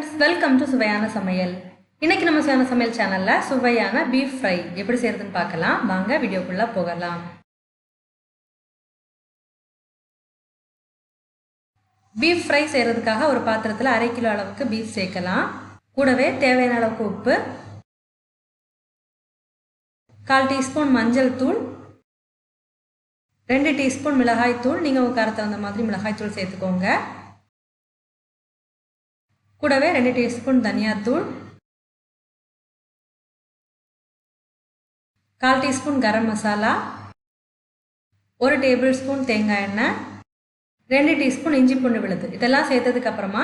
Friends welcome to சுவையான சமையல். இன்னைக்கு நம்ம சுவையான சமையல் சேனலில் சுவையான பீஃப் ஃப்ரை எப்படி செய்யறதுன்னு பார்க்கலாம். வாங்க வீடியோக்குள்ளே போகலாம். பீஃப் ஃப்ரை செய்யறதுக்காக ஒரு பாத்திரத்தில் அரை கிலோ அளவுக்கு பீஃப் சேர்க்கலாம். கூடவே தேவையான அளவுக்கு உப்பு கால் டீஸ்பூன் மஞ்சள் தூள் ரெண்டு டீஸ்பூன் மிளகாய் தூள். நீங்கள் உங்கள் காரத்தை தகுந்த மாதிரி மிளகாய் தூள் சேர்த்துக்கோங்க. கூடவே ரெண்டு டீஸ்பூன் தனியாத்தூள் கால் டீஸ்பூன் கரம் மசாலா ஒரு டேபிள் ஸ்பூன் தேங்காய் எண்ணெய் ரெண்டு டீஸ்பூன் இஞ்சி பூண்டு விழுது. இதெல்லாம் சேர்த்ததுக்கு அப்புறமா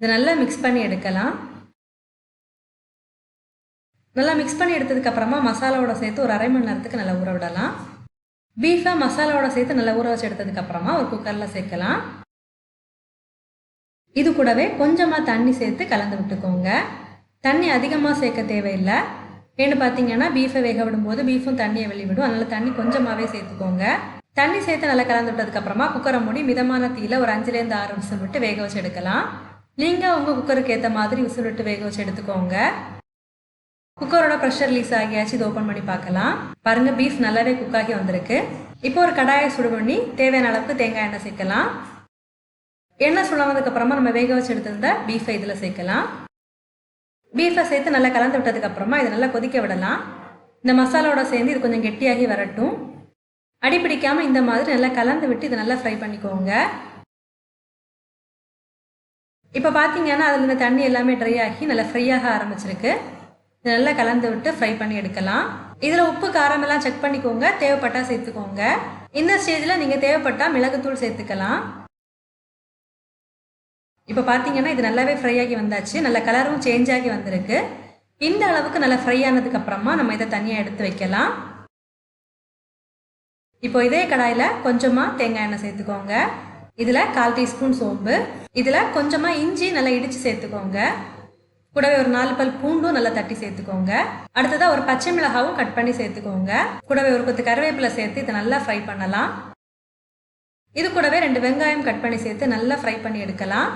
இதை நல்லா மிக்ஸ் பண்ணி எடுக்கலாம். நல்லா மிக்ஸ் பண்ணி எடுத்ததுக்கு அப்புறமா மசாலாவோட சேர்த்து ஒரு அரை மணி நேரத்துக்கு நல்லா ஊற விடலாம். பீஃபை மசாலாவோட சேர்த்து நல்லா ஊற வச்சு எடுத்ததுக்கு அப்புறமா ஒரு குக்கரில் சேர்க்கலாம். இது கூடவே கொஞ்சமாக தண்ணி சேர்த்து கலந்து விட்டுக்கோங்க. தண்ணி அதிகமாக சேர்க்க தேவையில்லை. ஏன்னு பார்த்தீங்கன்னா பீஃபை வேக விடும்போது பீஃபும் தண்ணியை வெளிவிடும். அதனால் தண்ணி கொஞ்சமாகவே சேர்த்துக்கோங்க. தண்ணி சேர்த்து நல்லா கலந்து விட்டதுக்கப்புறமா குக்கரை மூடி மிதமான தீயில் ஒரு அஞ்சுலேருந்து ஆறு விசில் விட்டு வேக வச்சு எடுக்கலாம். நீங்கள் உங்கள் குக்கருக்கு ஏற்ற மாதிரி விசில் விட்டு வேக வச்சு எடுத்துக்கோங்க. குக்கரோட ப்ரெஷர் ரிலீஸ் ஆகியாச்சு. இது ஓப்பன் பண்ணி பார்க்கலாம் பாருங்கள் பீஃப் நல்லாவே குக்காகி வந்திருக்கு. இப்போ ஒரு கடாயை சுடு பண்ணி தேவையான அளவுக்கு தேங்காய் எண்ணெய் சேர்க்கலாம். எண்ணெய் சுழானதுக்கு அப்புறமா நம்ம வேக வச்சு எடுத்திருந்த பீஃபை இதில் சேர்க்கலாம். பீஃபை சேர்த்து நல்லா கலந்து விட்டதுக்கு அப்புறமா இதை நல்லா கொதிக்க விடலாம். இந்த மசாலாவோட சேர்ந்து இது கொஞ்சம் கெட்டியாகி வரட்டும். அடிப்பிடிக்காமல் இந்த மாதிரி நல்லா கலந்து விட்டு இதை நல்லா ஃப்ரை பண்ணிக்கோங்க. இப்போ பார்த்தீங்கன்னா அதில் இந்த தண்ணி எல்லாமே ட்ரை ஆகி நல்லா ஃப்ரையாக ஆரம்பிச்சிருக்கு. இதை நல்லா கலந்து விட்டு ஃப்ரை பண்ணி எடுக்கலாம். இதில் உப்பு காரம் எல்லாம் செக் பண்ணிக்கோங்க. தேவைப்பட்டா சேர்த்துக்கோங்க. இந்த ஸ்டேஜில் நீங்கள் தேவைப்பட்டா மிளகுத்தூள் சேர்த்துக்கலாம். இப்போ பார்த்தீங்கன்னா இது நல்லாவே ஃப்ரை ஆகி வந்தாச்சு. நல்ல கலரும் சேஞ்ச் ஆகி வந்திருக்கு. இந்த அளவுக்கு நல்லா ஃப்ரை ஆனதுக்கு அப்புறமா நம்ம இதை தனியாக எடுத்து வைக்கலாம். இப்போ இதே கடாயில் கொஞ்சமாக தேங்காய் எண்ணெய் சேர்த்துக்கோங்க. இதில் கால் டீஸ்பூன் சோம்பு. இதில் கொஞ்சமாக இஞ்சி நல்லா இடித்து சேர்த்துக்கோங்க. கூடவே ஒரு நாலு பல் பூண்டும் நல்லா தட்டி சேர்த்துக்கோங்க. அடுத்ததாக ஒரு பச்சை மிளகாவும் கட் பண்ணி சேர்த்துக்கோங்க. கூடவே ஒரு கொத்து கருவேப்பிலை சேர்த்து இதை நல்லா ஃப்ரை பண்ணலாம். இது கூடவே ரெண்டு வெங்காயம் கட் பண்ணி சேர்த்து நல்லா ஃப்ரை பண்ணி எடுக்கலாம்.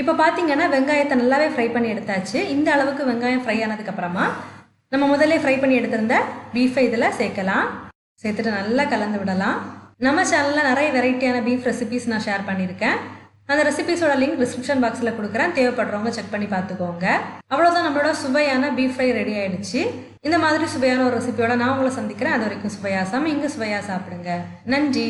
இப்போ பார்த்தீங்கன்னா வெங்காயத்தை நல்லாவே ஃப்ரை பண்ணி எடுத்தாச்சு. இந்த அளவுக்கு வெங்காயம் ஃப்ரை ஆனதுக்கப்புறமா நம்ம முதல்ல ஃப்ரை பண்ணி எடுத்திருந்த பீஃபை இதில் சேர்க்கலாம். சேர்த்துட்டு நல்லா கலந்து விடலாம். நம்ம சேனலில் நிறைய வெரைட்டியான பீஃப் ரெசிபிஸ் நான் ஷேர் பண்ணியிருக்கேன். அந்த ரெசிபிஸோட லிங்க் டிஸ்கிரிப்ஷன் பாக்ஸில் கொடுக்குறேன். தேவைப்படுறவங்க செக் பண்ணி பார்த்துக்கோங்க. அவ்வளோதான் நம்மளோட சுவையான பீஃப் ஃப்ரை ரெடி ஆயிடுச்சு. இந்த மாதிரி சுவையான ஒரு ரெசிபியோட நான் உங்களை சந்திக்கிறேன். அது வரைக்கும் சுவையா இங்கே சுவையாக சாப்பிடுங்க. நன்றி.